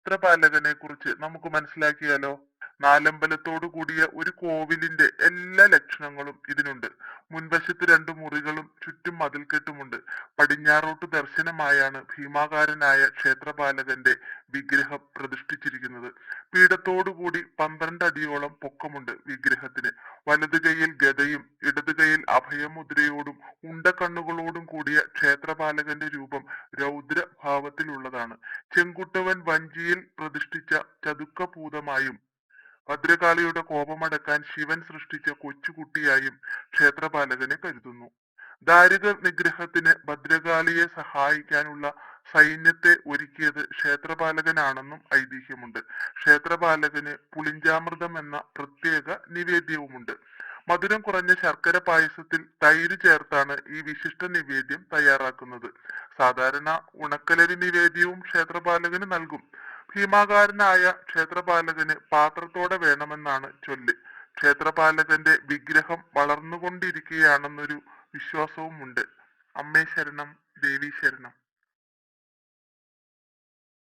ക്ഷേത്രപാലകനെ കുറിച്ച് നമുക്ക് മനസ്സിലാക്കിയാലോ? നാലമ്പലത്തോടു കൂടിയ ഒരു കോവിലിന്റെ എല്ലാ ലക്ഷണങ്ങളും ഇതിനുണ്ട്. മുൻവശത്ത് രണ്ട് മുറികളും ചുറ്റും മതിൽക്കെട്ടുമുണ്ട്. പടിഞ്ഞാറോട്ട് ദർശനമായാണ് ഭീമാകാരനായ ക്ഷേത്രപാലകന്റെ വിഗ്രഹം പ്രതിഷ്ഠിച്ചിരിക്കുന്നത്. പീഠത്തോടുകൂടി അടിയോളം പൊക്കമുണ്ട് വിഗ്രഹത്തിന്. വലത് കൈയിൽ ഗതയും ഇടത് കൈയിൽ അഭയമുദ്രയോടും ഉണ്ടക്കണ്ണുകളോടും കൂടിയ ക്ഷേത്രപാലകന്റെ രൂപം രൗദ്രഭാവത്തിലുള്ളതാണ്. ചെങ്കുട്ടവൻ വഞ്ചിയിൽ പ്രതിഷ്ഠിച്ച ചതുക്കഭൂതമായും ഭദ്രകാളിയുടെ കോപമടക്കാൻ ശിവൻ സൃഷ്ടിച്ച കൊച്ചുകുട്ടിയായും ക്ഷേത്രപാലകനെ കരുതുന്നു. ദാരിക നിഗ്രഹത്തിന് ഭദ്രകാളിയെ സഹായിക്കാനുള്ള സൈന്യത്തെ ഒരുക്കിയത് ക്ഷേത്രപാലകനാണെന്നും ഐതിഹ്യമുണ്ട്. ക്ഷേത്രപാലകന് പുളിഞ്ചാമൃതം എന്ന പ്രത്യേക നിവേദ്യവുമുണ്ട്. മധുരം കുറഞ്ഞ ശർക്കര പായസത്തിൽ തൈര് ചേർത്താണ് ഈ വിശിഷ്ട നിവേദ്യം തയ്യാറാക്കുന്നത്. സാധാരണ ഉണക്കലരി നിവേദ്യവും ക്ഷേത്രപാലകന് നൽകും. ഭീമാകാരനായ ക്ഷേത്രപാലകന് പാത്രത്തോടെ വേണമെന്നാണ് ചൊല്ല്. ക്ഷേത്രപാലകന്റെ വിഗ്രഹം വളർന്നുകൊണ്ടിരിക്കുകയാണെന്നൊരു വിശ്വാസവുമുണ്ട്. അമ്മേ ശരണം ദേവി ശരണം.